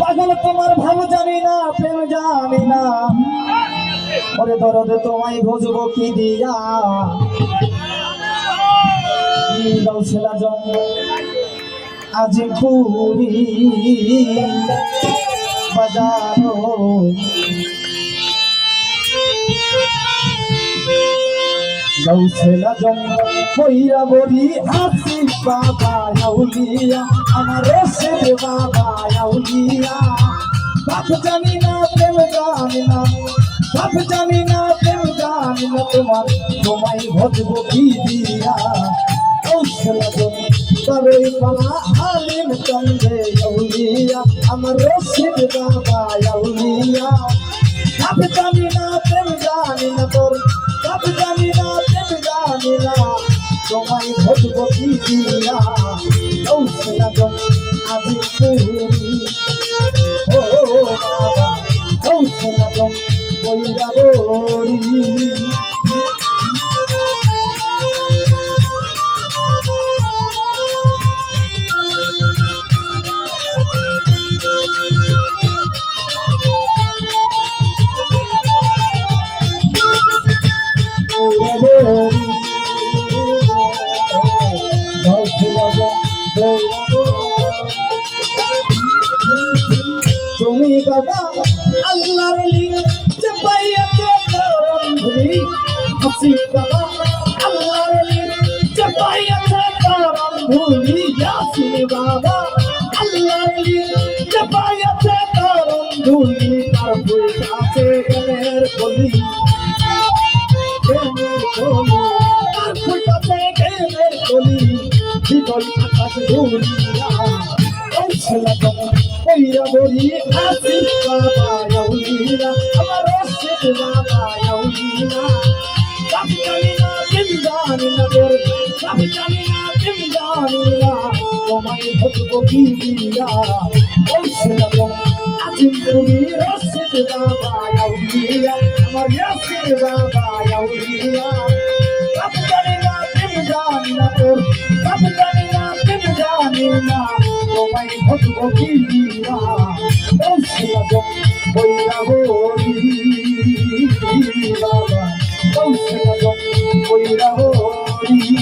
পাগল তোমার ভালো জানি না, প্রেম জানি না। ওরে দরদ, তোমায় বুঝব কি দিয়া? আজ পুরি বাজারো। গৌসলা জন্ম কইরা বলি হাসি বাবা আউলিয়া, আমার রসে বাবা আউলিয়া। বাপ জানি না প্রেম, জানি না। বাপ জানি না প্রেম, জানি না তোমার। তোমায় ভজবো কি দিয়া? কৌশলা জমি তবে পালা আলিম চন্দ্রে আউলিয়া, আমার রশিদ বাবা আউলিয়া। বাপ জানি না প্রেম, জানি না তোর। বাপ জানি জানি তোমায় কি দিয়া তুমি বাবা, আল্লাহর যে পাইয়াছে করম ধুলি হাসি বাবা, আল্লাহর যে পাইয়াছে করম ভুলি ইয়াসিন বাবা। বিকল আকাশ ধুলিয়া ছেলে তোমার কইরা বলি, হাসি বাবা ইয়াউলিয়া আমার রশিদ বাবা ইয়াউলিয়া কাপি জানি না তুমি জানি না তোর কাপি জানি না তুমি জানি না তোমায় ভজবো কি দিয়া ওই ছেলে তোমার আজিম তুমি রশিদ বাবা ইয়াউলিয়া আমার ইয়াসির বাবা ইয়াউলিয়া কাপি জানি না তুমি জানি না তোর কাপি না তোমায় ভজবো কি তোমার কইরা বলি বাবা কইরা বলি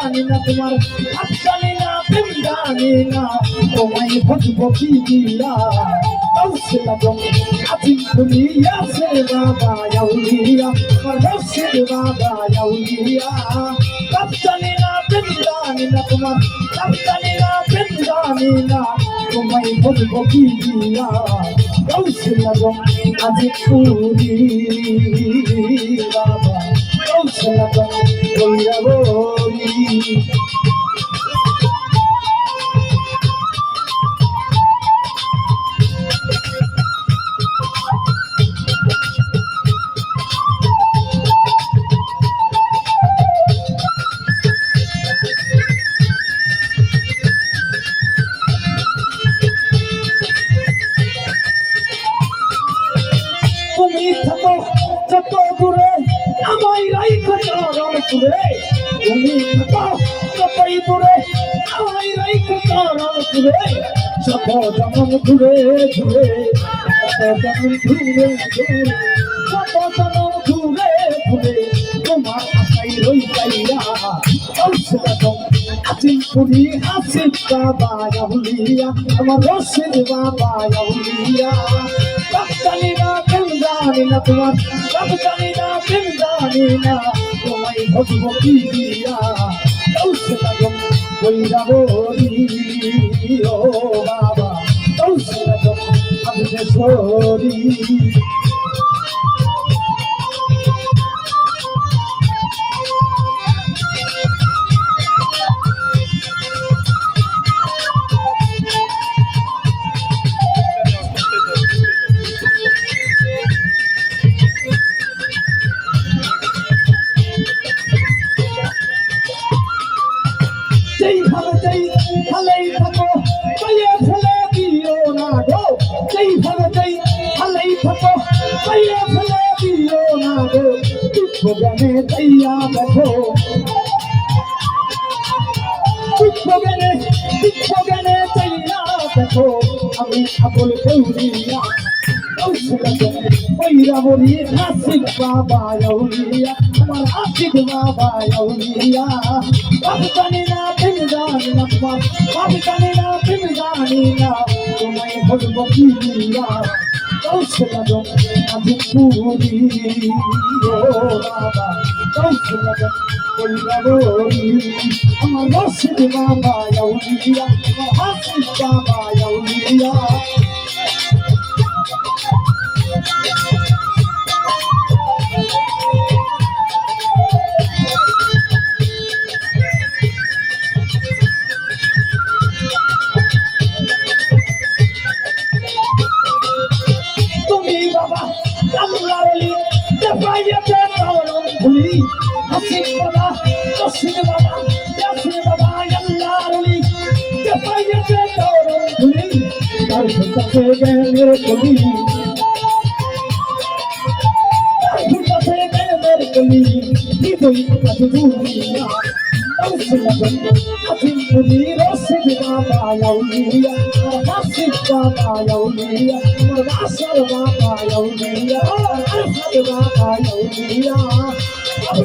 জানি না তোমার হাত জানি না প্রেম, জানি না তোমায় ভজবো কি দিয়া তুমি আছে বাবা আউলিয়া রশিদ বাবা আউলিয়া হাত জানি না প্রেম, জানি না তোমার হাত জানি না প্রেম, জানি না তোমায় ভজবো কি দিয়া কৌশল তুমি আজি পুরি বাবা। বলি। দূরে, তুমি থাকো যতই দূরে, আমায় রাইখো চরণ দূরে। যত যেমন ঘুরে ঘুরে যত যেমন ঘুরে ঘুরে যত যেমন ঘুরে ঘুরে, তোমার আশাই রই যাইয়া ঔষধ আজিম পুরি আসিফ বাবা আউলিয়া, আমার রশিদ বাবা জানি না তোমার সব জানি না প্রেম জানি না তোমায় ভগব দিয়া কৌশে লাগম বৈরাবরি ও বাবা কৌশে লাগম আমি সরি যেই ভালেই থাকো পাইয়ে ফেলে দিও না গো। যেইভাবে যেই ভালেই থাকো পাইয়ে ফেলে দিও না গো। দুঃখ জ্ঞানে চাইয়া দেখো। দুঃখ জ্ঞানে দুঃখ জ্ঞানে চাইয়া দেখো। আমি আবল কৌরিয়া বলি আশিক বাবা আউলিয়া আমার আশিক বাবা আউলিয়া জানি না তুমি জানি না জানি না তুমি জানি না তোমায় ভজব কি কৌশল আমি পুরি ও বাবা কৌশল আমার রশিদ বাবা আউলিয়া আমার হাসিক বাবা আউলিয়া দেখাইতে কারণ ভুলি হাসিক বাবা রসিক বাবা ইয়াসিন বাবা আল্লাহরলি দেখাইতে কারণ ভুলি তার কাছে গেলে কলি। তার কাছে গেলে কলি। হৃদয় কাছে দুনিয়া আমি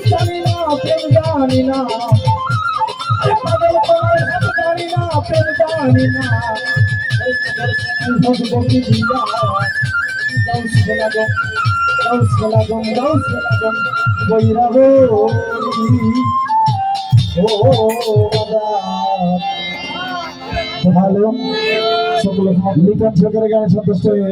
জানি না প্রেম জানি না পাগল পাগল জানি না প্রেম জানি না ভগবতী দিয়া দাউস গলাগম দাউস গলাগম দাউস গলাগম বৈরাগো সকলে লিটন সরকারের গানে সন্তুষ্ট হয়ে।